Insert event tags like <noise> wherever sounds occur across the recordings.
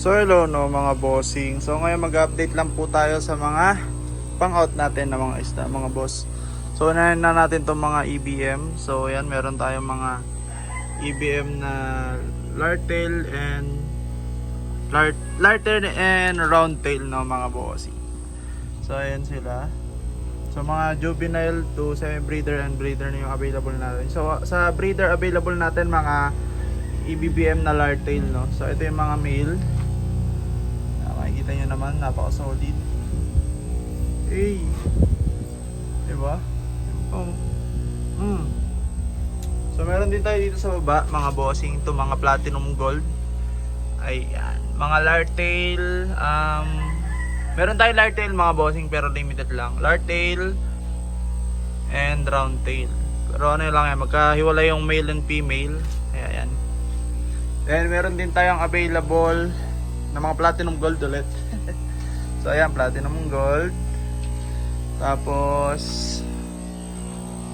So hello no mga bossing. So ngayon mag-update lang po tayo sa mga pang-out natin na mga isda, mga boss. So unahin na natin tong mga EBM. So yan, meron tayong mga EBM na lartail and lart lartail and roundtail no mga bossing. So ayan sila. So mga juvenile to semi-breeder and breeder na yung available natin. So sa breeder available natin mga EBBM na lartail no. So ito yung mga male. Makikita nyo naman, napaka-solid. Hey! Diba? Oh. Mm. So meron din tayo dito sa baba, mga bossing to mga platinum gold. Ayan. Mga lartail, um, meron tayo lartail mga bossing pero limited lang. Lartail and roundtail. Pero ano lang yan, magkahiwalay yung male and female. Ayan. Then meron din tayong available na mga platinum gold ulit. <laughs> so ayan, platinum gold. Tapos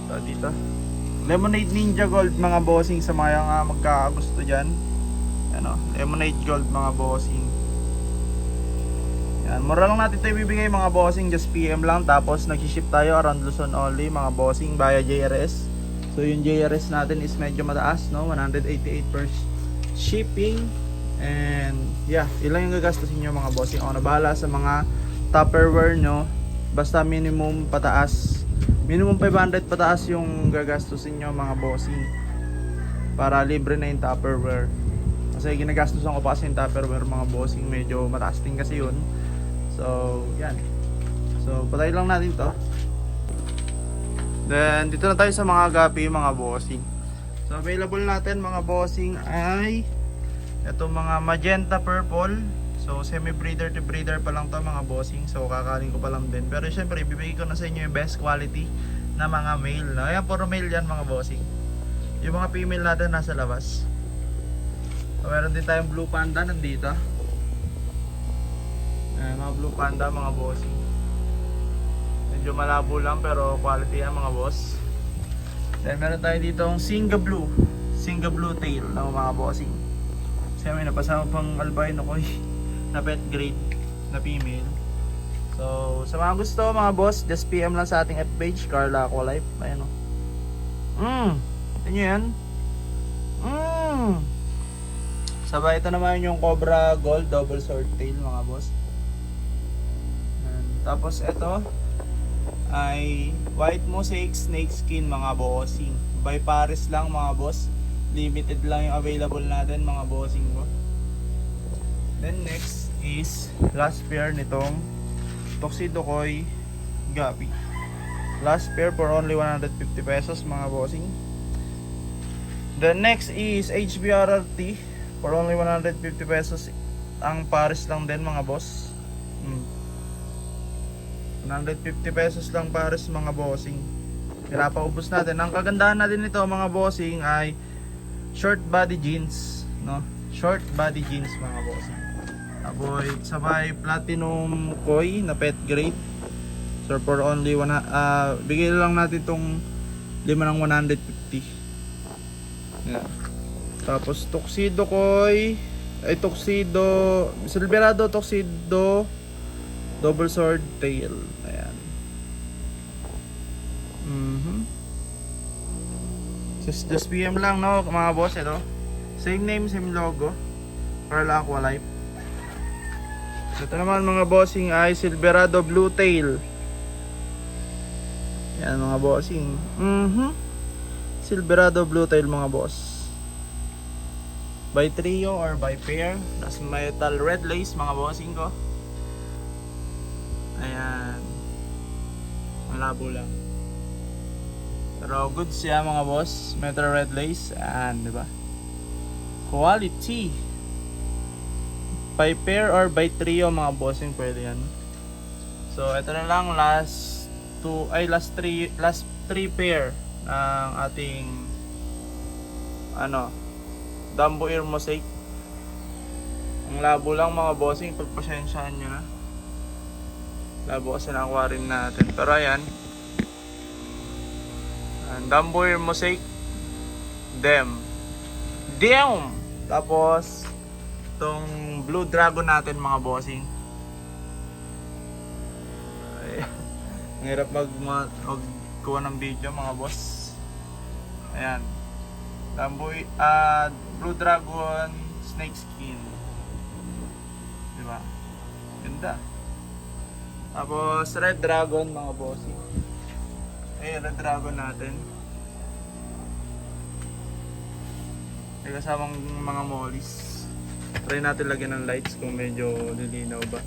ito dito. Lemonade Ninja Gold mga bossing sa mga nga magkakagusto dyan. Ano, Lemonade Gold mga bossing. Yan, mura lang natin ito ibibigay mga bossing, just PM lang. Tapos nag-ship tayo around Luzon only mga bossing via JRS. So yung JRS natin is medyo mataas, no? 188 per shipping. And yeah, ilang yung gagastusin nyo mga bossing. Ako na bahala sa mga Tupperware nyo. Basta minimum pataas. Minimum 500 pataas yung gagastusin nyo mga bossing. Para libre na yung Tupperware. Kasi ginagastusan ko pa kasi yung Tupperware mga bossing. Medyo mataas din kasi yun. So, yan. So, patay lang natin to. Then, dito na tayo sa mga gapi, mga bossing. So, available natin mga bossing ay ito mga magenta purple. So, semi-breeder to breeder pa lang to mga bossing. So, kakaling ko pa lang din. Pero syempre, ibibigay ko na sa inyo yung best quality na mga male. No? Ayan, puro male yan mga bossing. Yung mga female natin nasa labas. So, meron din tayong blue panda nandito. Ayan, mga blue panda mga bossing. Medyo malabo lang pero quality yan mga boss. Then meron tayo dito ang Singa Blue. Singa Blue tail ng mga bossing. Kasi may napasama pang albino ko eh, na pet grade na female. So, sa mga gusto mga boss, just PM lang sa ating FB page, Carla Aqualife. Ayan o. Mmm! Ito nyo yan? Mmm! Sabay ito naman yung Cobra Gold Double Sword Tail mga boss. Ayan. Tapos ito ay white mosaic snake skin mga bossing. By Paris lang mga boss. Limited lang yung available natin mga bossing ko. Then next is last pair nitong Tuxedo Koi Gabi. Last pair for only 150 pesos mga bossing. The next is HBRRT for only 150 pesos. Ang Paris lang din mga boss. Hmm. 150 pesos lang pares mga bossing. Kaya paubos natin. Ang kagandahan natin nito mga bossing ay short body jeans, no? Short body jeans mga bossing. Aboy, sabay platinum koi na pet grade. So for only one, ah bigay lang natin tong lima ng 150. Yeah. Tapos tuxedo koi, ay tuxedo, silverado tuxedo double sword tail. Ayan. Mhm. Just, just PM lang no mga boss ito. Same name, same logo. Pearl Aqua Life. Ito naman mga bossing ay Silverado Blue Tail. Yan mga bossing. Mhm. Silverado Blue Tail mga boss. By trio or by pair. Tapos metal red lace mga bossing ko. Ayan. Malabo lang. Pero good siya mga boss. Metal red lace. Ayan, di ba? Quality. By pair or by trio mga bossing pwede yan. So, ito na lang last two, ay last three, last three pair ng ating ano, Dumbo Ear Mosaic. Ang labo lang mga bossing, pagpasensyaan nyo na. Labo kasi ng aquarium natin. Pero ayan. Ang Dumboy Mosaic. Dem. Dem! Tapos, Itong Blue Dragon natin mga bossing. Ay, ang hirap mag, mag, magkuha ng video mga boss. Ayan. Lamboy, ah, Blue Dragon Snake Skin. Diba? Ganda. Tapos Red Dragon mga bossing. Ayan, Red Dragon natin. May kasamang mga mollies. Try natin lagyan ng lights kung medyo lilinaw ba.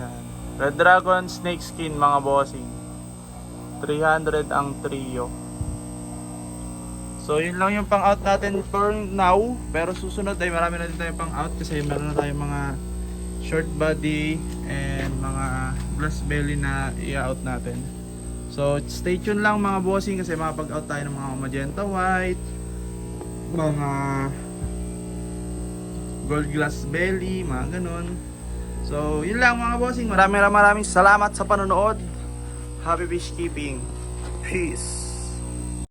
Ayan. Red Dragon Snake Skin mga bossing. 300 ang trio. So yun lang yung pang out natin for now. Pero susunod ay marami na din tayong pang out kasi meron na tayong mga short body and mga glass belly na i-out natin. So stay tuned lang mga bossing kasi makapag-out tayo ng mga magenta white, mga gold glass belly, mga ganun. So yun lang mga bossing. Maraming maraming salamat sa panonood. Happy fish keeping. Peace.